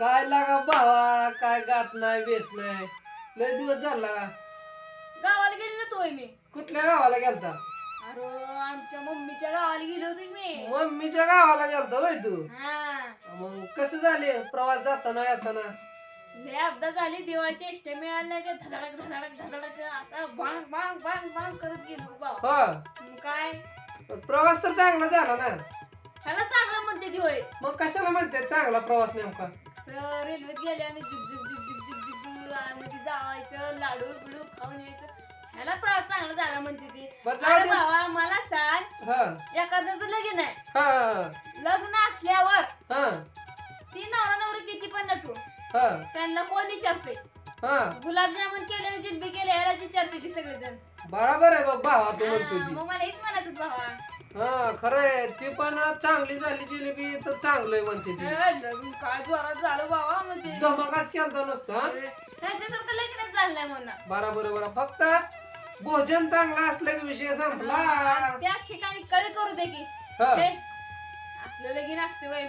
काय लागा भावा काय गाठ नाही बेत नाही. लय दिवस झाला. गावाला गेलेलो तोय मी? कुठल्या गावाला गेलता? अरे आमच्या मम्मीच्या गावाला गेलो होते मी. मम्मीच्या गावाला गेलता वय तू? हा. मग कसं झाले? प्रवास जाताना येताना? लय अपघात झाली देवाची एष्टे मिळाले नाही ते धडाडक धडाडक धडाडक असा बांग बांग बांग बांग करत गेलो बाबा हा. मग काय? प्रवास तर चांगला झाला ना. ह्याला चांगलं म्हणते होय. मग कशाला म्हणते चांगला प्रवास नेमका? असं रेल्वेत गेले आणि जुग जुग जुग जुग जुग आणि मध्ये जावायचं लाडू बिडू खाऊन यायचं. ह्याला प्रवास चांगला झाला म्हणते ती. बरं जाऊ अरे दे. बाबा मला सांग हा. एखाद्याचं लगीन आहे. हा. लग्न असल्यावर हा. ती नवरा नवरी किती पण नटू. हा. त्यांना कोण विचारते हा. गुलाबजामुन केले जिलबी केले ह्याला विचारते ती सगळेजण. बरोबर आहे बघ भावा तू हा, म्हणतो ती मग मला हेच म्हणायचं भावा. हा खरंय. ती पण चांगली झाली जिलेबी तर चांगलंय म्हणते ती. ए, लगीन काय जोरात झालं बाबा मग ते. धमाकाच केलता नुसतं हा? ह्याच्यासारखं लगीनच झालं नाही म्हणा. बरोबर बरोबर फक्त भोजन चांगलं असलं की विषय संपला. त्याच ठिकाणी कळी करू दे की. हा. हे, असलं लगीन असते वय